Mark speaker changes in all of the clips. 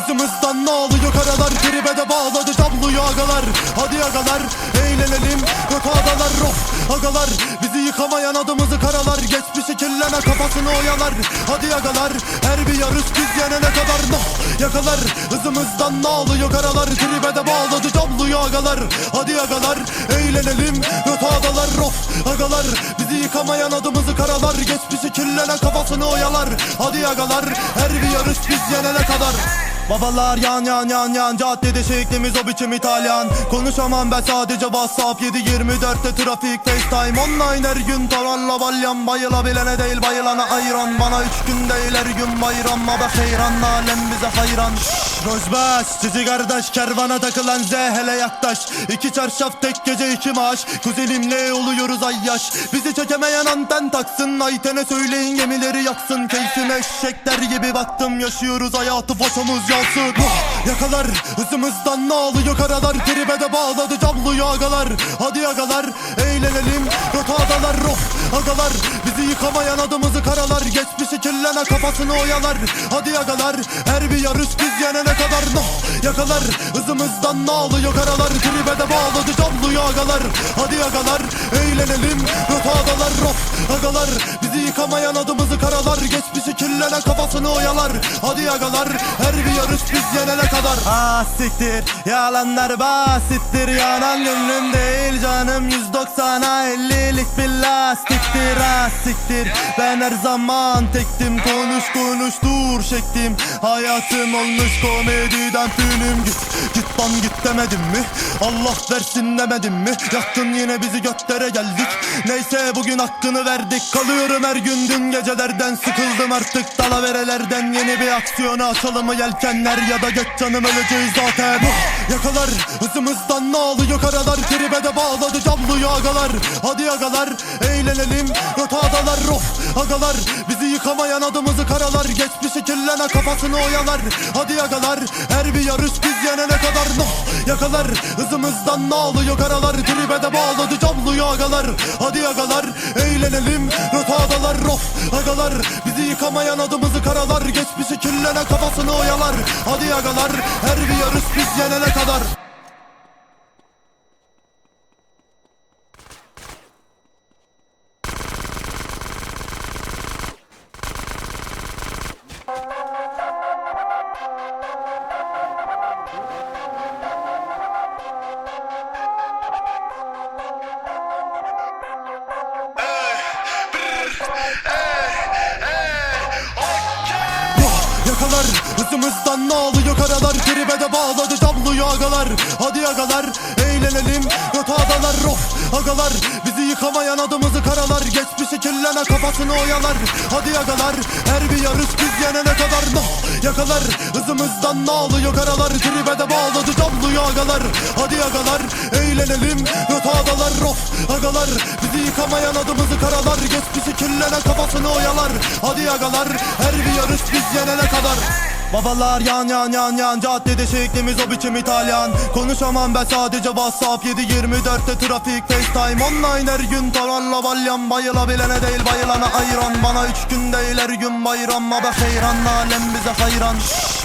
Speaker 1: Hızımızdan ne alıyor karalar? Tribe de bağladı tabloyu agalar. Hadi agalar eğlenelim. Yok adalar roh agalar. Bizi yıkamayan adımızı karalar. Geçmişi kirleme kafasını oyalar. Hadi agalar her bir yarış biz yenene kadar. Noh Yakalar. Hızımızdan ne alıyor karalar? Tribe de bağladı tabloyu agalar. Hadi agalar eğlenelim. Yok adalar roh agalar. Bizi yıkamayan adımızı karalar. Geçmişi kirlenen kafasını oyalar. Hadi agalar her bir yarış biz yenene kadar Babalar yan yan yan yan. Caddede şeklimiz o biçim İtalyan. Konuşamam ben sadece WhatsApp. 7-24'te trafik FaceTime. Online her gün tavanla balyan. Bayılabilene değil bayılana ayran. Bana üç gün değil her gün bayram. Ama heyran alem bize hayran. Rozbaş sizi kardeş kervana takılan Z hele yaklaş İki çarşaf tek gece iki maaş. Kuzenimle oluyoruz ay yaş Bizi çekemeyen anten taksın. Ayten'e söyleyin gemileri yaksın. Keyfime eşekler gibi baktım. Yaşıyoruz hayatı foşomuz Oh, Yakalar hızımızdan ne alıyor karalar. Tribe de bağladı camlıyor agalar Hadi agalar eğlenelim. Rotadalar roh agalar. Bizi yıkamayan adımızı karalar. Geçmişi kirlene kafasını oyalar. Hadi agalar her bir yarış biz yenene kadar. Noh Yakalar hızımızdan ne alıyor karalar. Tribe de bağladı camlıyor agalar Hadi agalar eğlenelim. Rotadalar roh agalar. Bizi yıkamayan adımızı karalar. Geçmişi kirlene kafasını oyalar. Hadi agalar her bir yarış biz yenene kadar. Ah yalanlar basittir. Yanan gönlüm değil canım. 190'a 50'lik bir lastiktir. Ah ben her zaman tektim. Konuş konuş dur şektim. Hayatım olmuş komediden filmim Git git lan git demedim mi? Allah versin demedim mi? Yaktın yine bizi götlere geldik. Neyse bugün hakkını verdik. Kalıyorum her gün. Dün gecelerden Sıkıldım artık. Dalaverelerden Yeni bir aksiyona açalım. Mı yelkenler Ya da geç canım öleceğiz zaten. Yakalar hızımızdan ne alıyor karalar. Tribe de bağladı camlıyor agalar Hadi agalar eğlenelim. Rotadalar roh agalar Bizi yıkamayan adımızı karalar. Geçmişi kirlene kafasını oyalar. Hadi agalar her bir yarış biz yenene kadar. Noh Yakalar hızımızdan ne alıyor karalar? Tribe bağladı camlıyor agalar. Hadi agalar eğlenelim Rotadalar roh agalar Bizi yıkamayan adımızı karalar. Geçmişi kirlene kafasını oyalar. Hadi agalar her bir yarış biz yenene kadar Yakalar hızımızdan ne alıyor karalar Tribe de bağladı camlıyor agalar. Hadi agalar eğlenelim. Rotadalar roh agalar. Bizi yıkamayan adımızı karalar. Geçmişi kirlene kafasını oyalar. Hadi agalar her bir yarış biz yenene kadar. Noh Yakalar. Hızımızdan ne alıyor karalar Tribe de bağladı camlıyor agalar. Hadi agalar eğlenelim. Rotadalar roh agalar. Bizi yıkamayan adımızı karalar. Geçmişi kirlene kafasını oyalar. Hadi agalar her bir yarış biz yenene kadar Babalar yan yan yan yan. Caddede şeklimiz o biçim İtalyan. Konuşamam ben sadece WhatsApp. 7-24'te trafik FaceTime. Online her gün tavanla balyan. Bayılabilene değil bayılana ayran. Bana üç gün değil her gün bayram. Ama heyran alem bize hayran.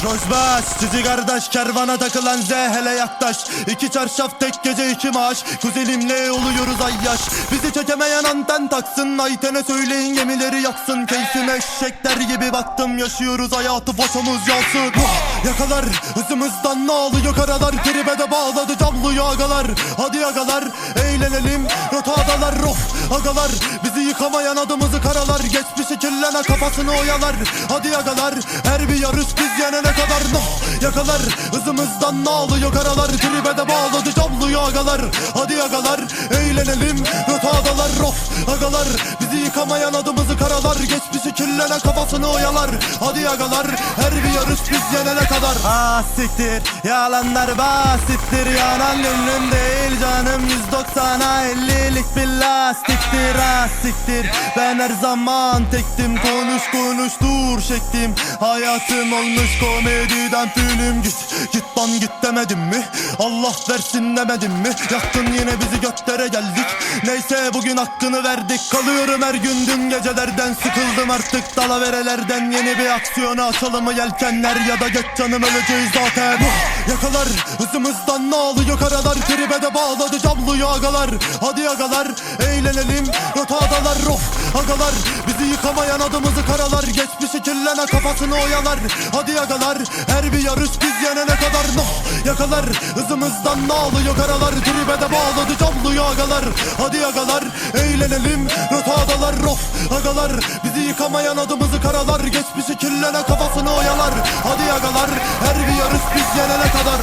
Speaker 1: Rozbaş sizi kardeş. Kervana takılan Z hele yaklaş. İki çarşaf tek gece iki maaş. Kuzenimle oluyoruz ay yaş? Bizi çekemeyen anten taksın. Ayten'e söyleyin gemileri yaksın. Keyfime eşekler gibi baktım. Yaşıyoruz hayatı foşomuz yansın Oh, Yakalar. Hızımızdan ne alıyor karalar. Tribe de bağladı camlıyor agalar Hadi agalar eğlenelim. Rotadalar roh agalar. Bizi yıkamayan adımızı karalar. Geçmişi kirlene kafasını oyalar. Hadi agalar her bir yarış biz yenene kadar. Noh Yakalar. Hızımızdan ne alıyor karalar. Tribe de bağladı camlıyor agalar Hadi agalar eğlenelim. Rotadalar roh agalar. Bizi yıkamayan adımızı karalar. Geçmişi kirlene kafasını oyalar. Hadi agalar her bir yarış biz yenene kadar. Ah yalanlar basittir. Yanan gönlüm değil canım. 190'a 50'lik bir lastiktir. Ah ben her zaman tektim. Konuş konuş dur şektim Hayatım olmuş komediden film git Git lan git demedim mi? Allah versin demedim mi? Yaktın yine bizi göklere geldik. Neyse bugün hakkını verdik. Kalıyorum her gün. Dün gecelerden Sıkıldım artık dalaverelerden Yeni bir aksiyona açalım mı yelkenler Ya da geç canım öleceğiz zaten. Yakalar hızımızdan ne alıyor? Karalar Tribe de bağladı camlıyor agalar. Hadi agalar eğlenelim. Rotadalar of. Agalar Bizi yıkamayan adımızı karalar. Geçmişi kirlene kafasını oyalar. Hadi agalar her bir yarış biz yenene kadar. No Yakalar hızımızdan ne alıyor? Karalar Tribe de bağladı camlıyor agalar. Hadi agalar eğlenelim. Rotadalar of. Agalar Bizi yıkamayan adımızı karalar. Geçmişi kirlene kafasını oyalar. Hadi agalar her bir yarış biz yenene kadar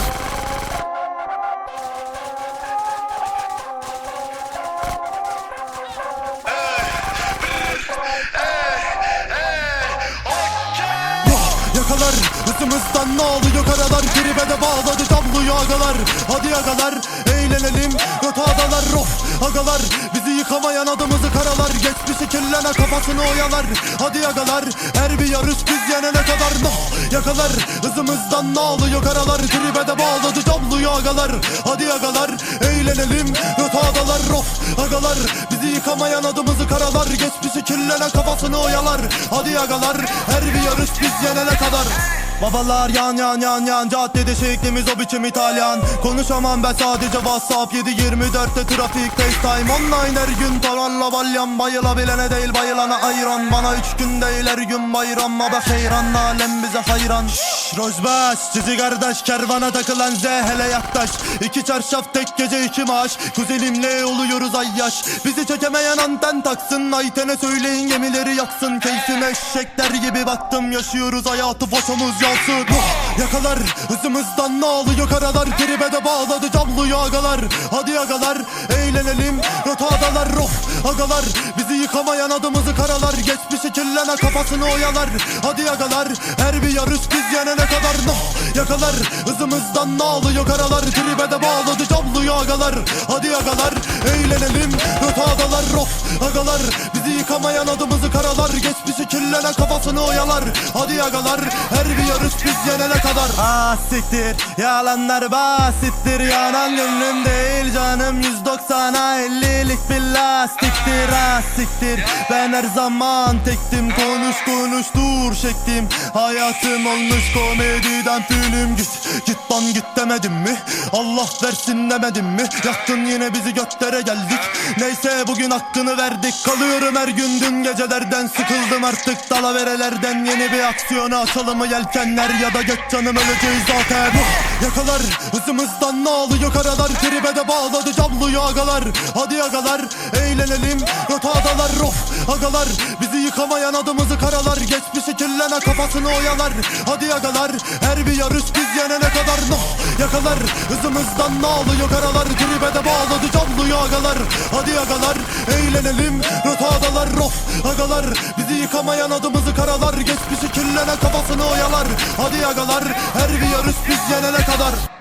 Speaker 1: Vah, Yakalar. Hızımızdan ne alıyor karalar? Tribe de bağladı damlıyor agalar. Hadi agalar eğlenelim. Rotadalar of agalar. Bizi yıkamayan adımızı karalar. Geçmişi kirlene kafasını oyalar. Hadi agalar her bir yarış biz yenene kadar no Yakalar. Hızımızdan ne alıyor karalar. Tribe de bağladı damlıyor agalar. Hadi agalar eğlenelim. Rotadalar of agalar. Bizi yıkamayan adımızı karalar. Geçmişi kirlene kafasını oyalar. Hadi agalar her bir yarış biz yenene kadar Babalar yan yan yan yan. Caddede şeklimiz o biçim İtalyan. Konuşamam ben sadece Whatsapp. 7-24'te trafik FaceTime. Online her gün tavanla balyan. Bayılabilene değil bayılana ayran. Bana üç gün değil her gün bayram. Ama heyran alem bize hayran. Şşş Rojbaş Sizi kardeş kervana takılan Z hele yaklaş İki çarşaf tek gece iki maaş. Kuzenimle oluyoruz ay yaş Bizi çekemeyen anten taksın Ayten'e söyleyin gemileri yaksın. Keyfime eşekler gibi baktım Yaşıyoruz hayatı foşumuz yansın. Vah! Yakalar hızımızdan ne alıyor karalar? Tribe bağladı camlıyor agalar. Hadi agalar eğlenelim Rotadalar of agalar Bizi yıkamayan adımızı karalar. Geçmişi kirlene kafasını oyalar. Hadi agalar her bir yarış biz yenene kadar. No Yakalar hızımızdan ne alıyor karalar? Tribe de bağladı camlıyor agalar. Hadi agalar eğlenelim Rotadalar of agalar Bizi yıkamayan adımızı karalar. Geçmişi kirlene kafasını oyalar Hadi agalar her bir yarış biz yenene kadar. Ah yalanlar basittir. Yanan gönlüm değil canım. 190'a 50'lik bir lastiktir. Ah ben her zaman tektim. Konuş konuş dur şeklim Hayatım olmuş komediden film Git git lan git demedim mi? Allah versin demedim mi? Yaktın yine bizi göklere geldik. Neyse bugün hakkını verdik. Kalıyorum her gün. Dün gecelerden Sıkıldım artık dalaverelerden Yeni bir aksiyona açalım mı yelkenler Ya da göç canım öleceğiz zaten! Yakalar hızımızdan ne alıyor karalar Tribe de bağladı camlıyor agalar Hadi agalar eğlenelim Rotadalar of agalar. Bizi yıkamayan adımızı karalar Geçmişi kirlene kafasını oyalar. Hadi agalar her bir yarış biz yenene kadar. No Yakalar hızımızdan ne alıyor karalar Tribe de bağladı camlıyor agalar Hadi agalar eğlenelim Rotadalar of agalar. Bizi yıkamayan adımızı karalar. Geçmişi kirlene kafasını oyalar. Hadi agalar her bir yarış biz yenene kadar